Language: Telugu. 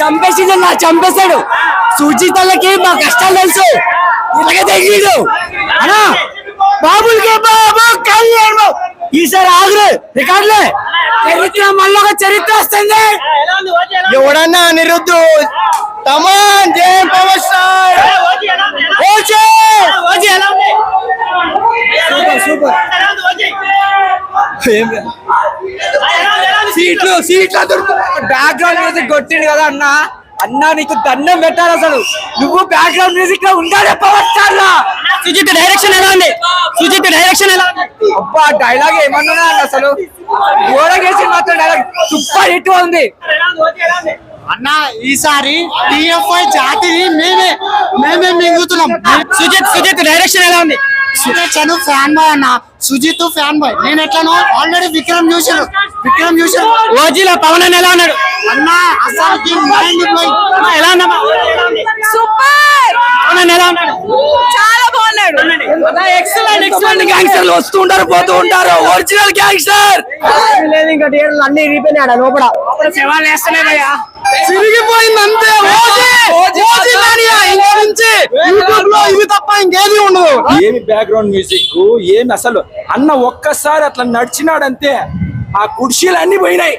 చంపేసింది నా చంపేశాడు. సుచితలకి మా కష్టాలు తెలుసు. ఇలాగే తగ్గిడు అనా బాబులకి బాబు కళ్యాణ్. ఈసారి ఆగురు రికార్డులే. చరిత్ర మళ్ళీ ఒక చరిత్ర వస్తుంది. ఎవడన్నా Anirudh? Thaman Jai power star. ఓచే super super. సీట్లు సీట్లు దొరుకుతున్నాయి బ్యాక్గ్రౌండ్ మ్యూజిక్ కొట్టిండు కదా అన్న. అన్న నీకు దండం పెట్టాలి అసలు. నువ్వు బ్యాక్గ్రౌండ్ మ్యూజిక్లో ఉండాలి పవర్ స్టార్ లా సుజిత్ డైరెక్షన్ ఎలా ఉంది? సుజిత్ డైరెక్షన్ ఎలా అబ్బా డైలాగ్ ఏమన్నా అన్న అసలు? ఓడగేసి మాత్రం డైలాగ్ సూపర్ హిట్ ఉంది. అన్న ఈసారి టిఎఫ్ఐ జాతిని మేమే మేమే మింగుతున్నాం. సుజిత్ సుజిత్ డైరెక్షన్ ఎలా ఉంది? సుజిత్ చను ఫ్యాన్ బాయ్ అన్న. సుజిత్ ఫ్యాన్ బాయ్ నేను ఎట్లనో ఆల్రెడీ విక్రమ్ చూసాను విక్రమ్ చూసాను ఓజీలో పవన్ అన్న ఎలా ఉన్నాడు? అన్న అన్న, ఎలా ఉన్నా సూపర్! పవన్ అన్న ఎలా ఉన్నాడు? చాలా బాగున్నాడు. ఎక్సలెంట్ ఎక్సలెంట్ గ్యాంగ్స్టర్లు వస్తూ ఉంటారు పోతూ ఉంటారు. ఒరిజినల్ గ్యాంగ్స్టర్ లేదు ఇంకా థియేటర్లు అన్ని లోపల. శవాలు వేస్తలే భయ్యా. తిరిగిపోయింది అంతే ఓజీ ఓజీ మానియా ఇంకా నుంచి యూట్యూబ్లో ఇవి తప్ప ఇంకేది ఉండదు. ఏమి బ్యాక్గ్రౌండ్ మ్యూజిక్ ఏమి అసలు అన్న ఒక్కసారి అట్లా నడిచినాడంతే ఆ కుర్చీలు అన్ని పోయినాయి.